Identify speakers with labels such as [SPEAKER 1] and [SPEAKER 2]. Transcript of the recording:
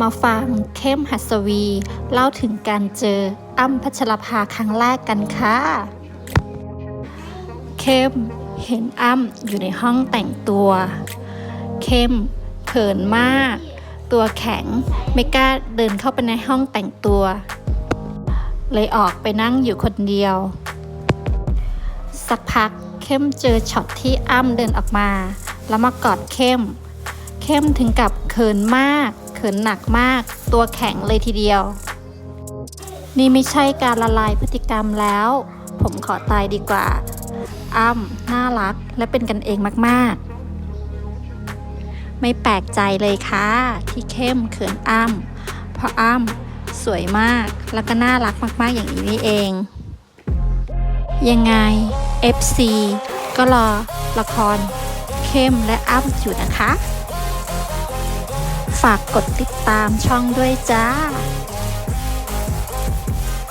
[SPEAKER 1] มาฟังเข้มหัสวี เล่าถึงการเจออ้ำพัชรภาครั้งแรกกันค่ะ เข้มเห็นอ้ำอยู่ในห้องแต่งตัว เข้มเขินมาก ตัวแข็งไม่กล้าเดินเข้าไปในห้องแต่งตัว เลยออกไปนั่งอยู่คนเดียว สักพักเข้มเจอช็อตที่อ้ำเดินออกมา แล้วมากอดเข้ม เข้มถึงกับเขินมาก ขินหนักมาก ตัวแข็งเลยทีเดียว นี่ไม่ใช่การละลายพฤติกรรมแล้ว ผมขอตายดีกว่า อ้ำน่ารักและเป็นกันเองมากๆ ไม่แปลกใจเลยค่ะ ที่เข้มเขินอ้ำเพราะอ้ำสวยมากแล้วก็น่ารักมาก ๆ อย่างนี้นี่เอง ยังไง FC ก็รอละครเข้มและอ้ำอยู่นะคะ ฝากกดติดตามช่องด้วยจ้า